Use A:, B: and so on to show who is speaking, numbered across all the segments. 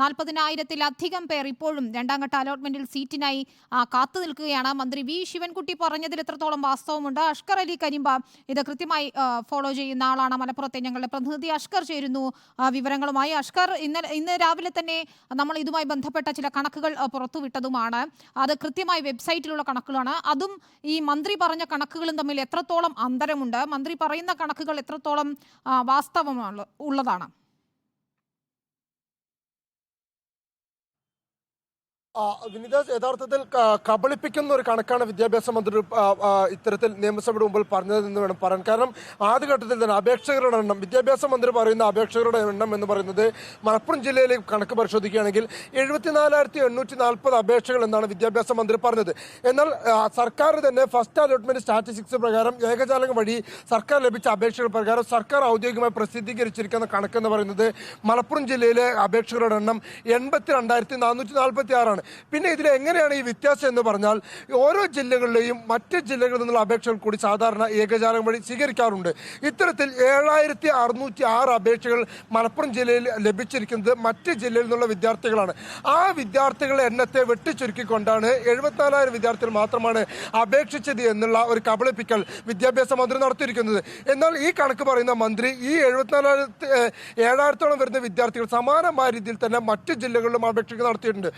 A: നാൽപ്പതിനായിരത്തിലധികം പേർ ഇപ്പോഴും രണ്ടാം ഘട്ട അലോട്ട്മെന്റിൽ സീറ്റിനായി കാത്തു നിൽക്കുകയാണ്. മന്ത്രി വി. ശിവൻകുട്ടി പറഞ്ഞതിൽ എത്രത്തോളം വാസ്തവമുണ്ട്? അഷ്കർ അലി കരിമ്പ ഇത് കൃത്യമായി ഫോളോ ചെയ്യുന്ന ആളാണ്. മലപ്പുറത്തെ ഞങ്ങളുടെ പ്രതിനിധി അഷ്കർ ചേരുന്നു വിവരങ്ങളുമായി. അഷ്കർ ഇന്നലെ ഇന്ന് രാവിലെ തന്നെ നമ്മൾ ഇതുമായി ബന്ധപ്പെട്ട ചില കണക്കുകൾ പുറത്തുവിട്ടതുമാണ്. അത് കൃത്യമായി വെബ്സൈറ്റിലുള്ള കണക്കുകളാണ്. അതും ഈ മന്ത്രി പറഞ്ഞ കണക്കുകളും തമ്മിൽ എത്രത്തോളം അന്തരമുണ്ട്? മന്ത്രി പറയുന്ന കണക്കുകൾ എത്രത്തോളം വാസ്തവമാണ് ഉള്ളതാണ്.
B: ആ, വിനിത യഥാർത്ഥത്തിൽ കബളിപ്പിക്കുന്ന ഒരു കണക്കാണ് വിദ്യാഭ്യാസ മന്ത്രി ഇത്തരത്തിൽ നിയമസഭയുടെ മുമ്പിൽ പറഞ്ഞതെന്ന് വേണം പറയാൻ. കാരണം ആദ്യഘട്ടത്തിൽ തന്നെ അപേക്ഷകരുടെ എണ്ണം വിദ്യാഭ്യാസ മന്ത്രി പറയുന്ന അപേക്ഷകരുടെ എണ്ണം എന്ന് പറയുന്നത് മലപ്പുറം ജില്ലയിലെ കണക്ക് പരിശോധിക്കുകയാണെങ്കിൽ എഴുപത്തിനാലായിരത്തി എണ്ണൂറ്റി നാൽപ്പത് അപേക്ഷകൾ എന്നാണ് വിദ്യാഭ്യാസ മന്ത്രി പറഞ്ഞത്. എന്നാൽ സർക്കാർ തന്നെ ഫസ്റ്റ് അലോട്ട്മെന്റ് സ്റ്റാറ്റിസ്റ്റിക്സ് പ്രകാരം ഏകജാലകം വഴി സർക്കാർ ലഭിച്ച അപേക്ഷകൾ പ്രകാരം സർക്കാർ ഔദ്യോഗികമായി പ്രസിദ്ധീകരിച്ചിരിക്കുന്ന കണക്ക് എന്ന് പറയുന്നത് മലപ്പുറം ജില്ലയിലെ അപേക്ഷകരുടെ എണ്ണം എൺപത്തി രണ്ടായിരത്തി നാനൂറ്റി നാൽപ്പത്തി ആറാണ് പിന്നെ ഇതിൽ എങ്ങനെയാണ് ഈ വ്യത്യാസം എന്ന് പറഞ്ഞാൽ ഓരോ ജില്ലകളിലെയും മറ്റ് ജില്ലകളിൽ നിന്നുള്ള അപേക്ഷകൾ കൂടി സാധാരണ ഏകജാലകം വഴി സ്വീകരിക്കാറുണ്ട്. ഇത്തരത്തിൽ ഏഴായിരത്തി അറുന്നൂറ്റി ആറ് അപേക്ഷകൾ മലപ്പുറം ജില്ലയിൽ ലഭിച്ചിരിക്കുന്നത് മറ്റ് ജില്ലയിൽ നിന്നുള്ള വിദ്യാർത്ഥികളാണ്. ആ വിദ്യാർത്ഥികളുടെ എണ്ണത്തെ വെട്ടിച്ചുരുക്കിക്കൊണ്ടാണ് എഴുപത്തിനാലായിരം വിദ്യാർത്ഥികൾ മാത്രമാണ് അപേക്ഷിച്ചത് എന്നുള്ള ഒരു കബളിപ്പിക്കൽ വിദ്യാഭ്യാസ മന്ത്രി നടത്തിയിരിക്കുന്നത്. എന്നാൽ ഈ കണക്ക് പറയുന്ന മന്ത്രി ഈ എഴുപത്തിനാലായിരത്തി ഏഴായിരത്തോളം വരുന്ന വിദ്യാർത്ഥികൾ സമാനമായ രീതിയിൽ തന്നെ മറ്റ് ജില്ലകളിലും അപേക്ഷകൾ നടത്തിയിട്ടുണ്ട്.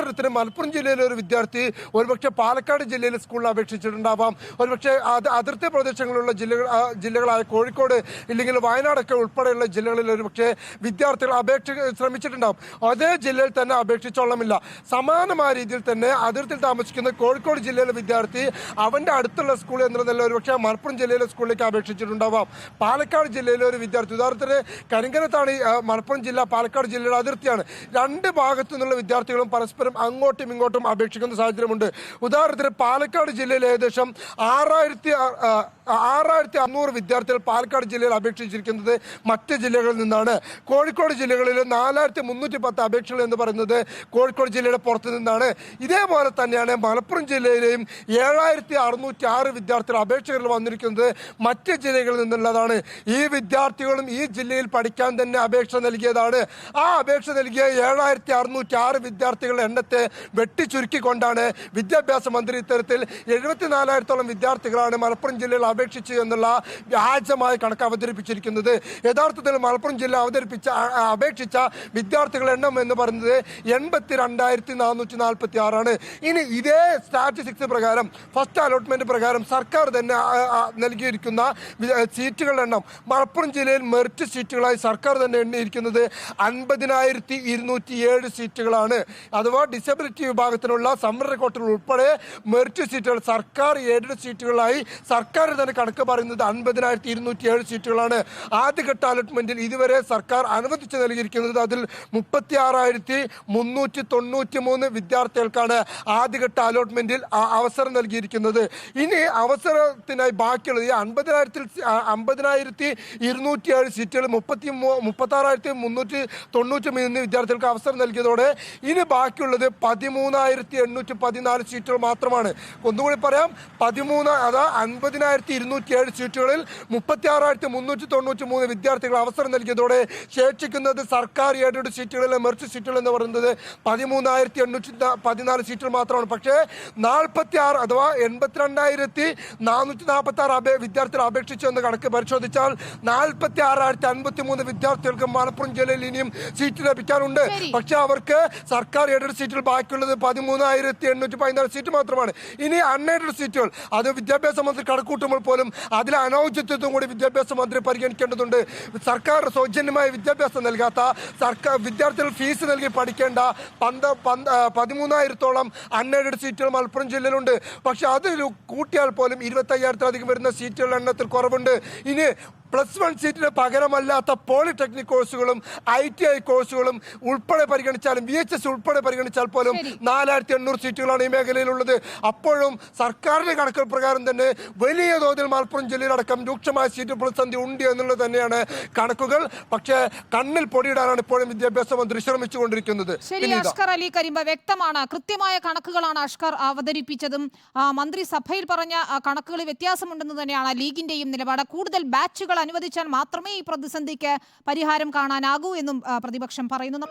B: ഉദാഹരണത്തിന് മലപ്പുറം ജില്ലയിലെ ഒരു വിദ്യാർത്ഥി ഒരുപക്ഷെ പാലക്കാട് ജില്ലയിലെ സ്കൂളിൽ അപേക്ഷിച്ചിട്ടുണ്ടാവാം. ഒരുപക്ഷെ അതിർത്തി പ്രദേശങ്ങളിലുള്ള ജില്ലകൾ ജില്ലകളായ കോഴിക്കോട് ഇല്ലെങ്കിൽ വയനാടൊക്കെ ഉൾപ്പെടെയുള്ള ജില്ലകളിൽ ഒരുപക്ഷെ വിദ്യാർത്ഥികൾ അപേക്ഷ ശ്രമിച്ചിട്ടുണ്ടാവും. അതേ ജില്ലയിൽ തന്നെ അപേക്ഷിച്ചോളമില്ല. സമാനമായ രീതിയിൽ തന്നെ അതിർത്തിയിൽ താമസിക്കുന്ന കോഴിക്കോട് ജില്ലയിലെ വിദ്യാർത്ഥി അവന്റെ അടുത്തുള്ള സ്കൂൾ എന്നുള്ള ഒരുപക്ഷെ മലപ്പുറം ജില്ലയിലെ സ്കൂളിലേക്ക് അപേക്ഷിച്ചിട്ടുണ്ടാവാം. പാലക്കാട് ജില്ലയിലെ ഒരു വിദ്യാർത്ഥി ഉദാഹരണത്തിന് കരിങ്കരത്താണ് ഈ മലപ്പുറം ജില്ല പാലക്കാട് ജില്ലയുടെ അതിർത്തിയാണ്. രണ്ട് ഭാഗത്തു നിന്നുള്ള വിദ്യാർത്ഥികളും പരസ്പരം അങ്ങോട്ടും ഇങ്ങോട്ടും അപേക്ഷിക്കുന്ന സാഹചര്യമുണ്ട്. ഉദാഹരണത്തിന് പാലക്കാട് ജില്ലയിൽ ഏകദേശം ആറായിരത്തി ആറായിരത്തി അഞ്ഞൂറ് വിദ്യാർത്ഥികൾ പാലക്കാട് ജില്ലയിൽ അപേക്ഷിച്ചിരിക്കുന്നത് മറ്റ് ജില്ലകളിൽ നിന്നാണ്. കോഴിക്കോട് ജില്ലകളിൽ നാലായിരത്തി മുന്നൂറ്റി പത്ത് അപേക്ഷകൾ എന്ന് പറയുന്നത് കോഴിക്കോട് ജില്ലയുടെ പുറത്തു നിന്നാണ്. ഇതേപോലെ തന്നെയാണ് മലപ്പുറം ജില്ലയിലെയും ഏഴായിരത്തി അറുന്നൂറ്റി ആറ് വിദ്യാർത്ഥികൾ അപേക്ഷകൾ വന്നിരിക്കുന്നത് മറ്റ് ജില്ലകളിൽ നിന്നുള്ളതാണ്. ഈ വിദ്യാർത്ഥികളും ഈ ജില്ലയിൽ പഠിക്കാൻ തന്നെ അപേക്ഷ നൽകിയതാണ്. ആ അപേക്ഷ നൽകിയ ഏഴായിരത്തി അറുന്നൂറ്റി ആറ് വിദ്യാർത്ഥികളുടെ എണ്ണത്തെ വെട്ടിച്ചുരുക്കിക്കൊണ്ടാണ് വിദ്യാഭ്യാസ മന്ത്രി ഇത്തരത്തിൽ എഴുപത്തിനാലായിരത്തോളം വിദ്യാർത്ഥികളാണ് മലപ്പുറം ജില്ലയിൽ അപേക്ഷിച്ചു എന്നുള്ള വ്യാജമായ കണക്ക് അവതരിപ്പിച്ചിരിക്കുന്നത് യഥാർത്ഥത്തിൽ മലപ്പുറം ജില്ല അവതരിപ്പിച്ച അപേക്ഷിച്ച വിദ്യാർത്ഥികളുടെ എണ്ണം എന്ന് പറയുന്നത് എൺപത്തി രണ്ടായിരത്തി നാനൂറ്റി നാൽപ്പത്തി ആറാണ് ഇനി ഇതേ സ്റ്റാറ്റിസ്റ്റിക്സ് പ്രകാരം ഫസ്റ്റ് അലോട്ട്മെന്റ് പ്രകാരം സർക്കാർ തന്നെ നൽകിയിരിക്കുന്ന സീറ്റുകളുടെ എണ്ണം മലപ്പുറം ജില്ലയിൽ മെറിറ്റ് സീറ്റുകളായി സർക്കാർ തന്നെ എണ്ണിയിരിക്കുന്നത് അൻപതിനായിരത്തി ഇരുന്നൂറ്റി ഏഴ് സീറ്റുകളാണ്. അഥവാ ഡിസബിലിറ്റി വിഭാഗത്തിനുള്ള സംവരണ കോട്ടുകൾ ഉൾപ്പെടെ മെറിറ്റ് സീറ്റുകൾ സർക്കാർ എയ്ഡഡ് സീറ്റുകളായി സർക്കാർ തന്നെ കണക്ക് പറയുന്നത് അൻപതിനായിരത്തി ഇരുന്നൂറ്റി ഏഴ് സീറ്റുകളാണ് ആദ്യഘട്ട അലോട്ട്മെന്റിൽ ഇതുവരെ സർക്കാർ അനുവദിച്ച് നൽകിയിരിക്കുന്നത് അതിൽ മുപ്പത്തി ആറായിരത്തി മുന്നൂറ്റി തൊണ്ണൂറ്റി മൂന്ന് വിദ്യാർത്ഥികൾക്കാണ് ആദ്യഘട്ട അലോട്ട്മെന്റിൽ അവസരം നൽകിയിരിക്കുന്നത്. ഇനി അവസരത്തിനായി ബാക്കിയുള്ളത് ഈ അൻപതിനായിരത്തിൽ അമ്പതിനായിരത്തി ഇരുന്നൂറ്റി ഏഴ് സീറ്റുകൾ മുപ്പത്തി മുപ്പത്തി ആറായിരത്തി മുന്നൂറ്റി തൊണ്ണൂറ്റി മൂന്ന് വിദ്യാർത്ഥികൾക്ക് അവസരം നൽകിയതോടെ ഇനി ബാക്കിയുള്ളത് പതിമൂന്നായിരത്തി എണ്ണൂറ്റി പതിനാല് സീറ്റുകൾ മാത്രമാണ്. ഒന്നുകൂടി പറയാം പതിമൂന്ന് അതാ അൻപതിനായിരത്തി ഇരുന്നൂറ്റി ഏഴ് സീറ്റുകളിൽ മുപ്പത്തി ആറായിരത്തി മുന്നൂറ്റി തൊണ്ണൂറ്റി മൂന്ന് വിദ്യാർത്ഥികൾ അവസരം നൽകിയതോടെ ശേഷിക്കുന്നത് സർക്കാർ എയ്ഡഡ് സീറ്റുകളിലെ മെറിറ്റ് സീറ്റുകൾ എന്ന് പറയുന്നത് പതിമൂന്നായിരത്തി എണ്ണൂറ്റി പതിനാല് സീറ്റുകൾ മാത്രമാണ്. പക്ഷേ നാൽപ്പത്തി ആറ് അഥവാ എൺപത്തിരണ്ടായിരത്തി നാനൂറ്റി നാൽപ്പത്തി ആറ് അപേ വിദ്യാർത്ഥികൾ അപേക്ഷിച്ചു എന്ന കണക്ക് പരിശോധിച്ചാൽ നാൽപ്പത്തി ആറായിരത്തി അൻപത്തി മൂന്ന് വിദ്യാർത്ഥികൾക്ക് മലപ്പുറം ജില്ലയിൽ ഇനിയും സീറ്റ് ലഭിക്കാനുണ്ട്. പക്ഷേ അവർക്ക് സർക്കാർ എയ്ഡഡ് സീറ്റുകൾ ബാക്കിയുള്ളത് പതിമൂന്നായിരത്തി എണ്ണൂറ്റി പതിനാല് സീറ്റ് മാത്രമാണ്. ഇനി അൺഎയ്ഡഡ് സീറ്റുകൾ. അത് വിദ്യാഭ്യാസ മന്ത്രി കണക്കൂട്ടുമ്പോൾ പോലും അതിലെ അനൌചിത്വം കൂടി വിദ്യാഭ്യാസ മന്ത്രി പരിഗണിക്കേണ്ടതുണ്ട്. സർക്കാർ സൗജന്യമായ വിദ്യാഭ്യാസം നൽകാത്ത സർക്കാർ വിദ്യാർത്ഥികൾ ഫീസ് നൽകി പഠിക്കേണ്ട പന്ത പതിമൂന്നായിരത്തോളം അൺഎയ്ഡഡ് സീറ്റുകൾ മലപ്പുറം ജില്ലയിലുണ്ട്. പക്ഷെ അത് കൂട്ടിയാൽ പോലും ഇരുപത്തയ്യായിരത്തിലധികം വരുന്ന സീറ്റുകളുടെ എണ്ണത്തിൽ കുറവുണ്ട്. ഇനി പ്ലസ് വൺ സീറ്റിന് പകരമല്ലാത്ത പോളിടെക്നിക് കോഴ്സുകളും ഐ ടി ഐ കോഴ്സുകളും ഉൾപ്പെടെ പരിഗണിച്ചാലും വി എച്ച് എസ് ഉൾപ്പെടെ പരിഗണിച്ചാൽ പോലും. നാലായിരത്തി എണ്ണൂറ് സീറ്റുകളാണ് ഈ മേഖലയിലുള്ളത്. അപ്പോഴും സർക്കാരിന്റെ കണക്കുകൾ പ്രകാരം തന്നെ വലിയ തോതിൽ മലപ്പുറം ജില്ലയിലടക്കം രൂക്ഷമായ സീറ്റ് പ്രതിസന്ധി ഉണ്ട് എന്നുള്ളത് തന്നെയാണ് കണക്കുകൾ. പക്ഷേ കണ്ണിൽ പൊടിയിടാനാണ് ഇപ്പോഴും വിദ്യാഭ്യാസ മന്ത്രി ശ്രമിച്ചുകൊണ്ടിരിക്കുന്നത്.
A: ശരി അഷ്കർ അലി കരിമ്പ വ്യക്തമാണ്. കൃത്യമായ കണക്കുകളാണ് അഷ്കർ അവതരിപ്പിച്ചതും. മന്ത്രിസഭയിൽ മന്ത്രി സഭയിൽ പറഞ്ഞ കണക്കുകളിൽ വ്യത്യാസമുണ്ടെന്ന് തന്നെയാണ് ലീഗിന്റെയും നിലപാട്. കൂടുതൽ ബാച്ചുകൾ അനുവദിച്ചാൽ മാത്രമേ ഈ പ്രതിസന്ധിക്ക് പരിഹാരം കാണാനാകൂ എന്നും പ്രതിപക്ഷം പറയുന്നു.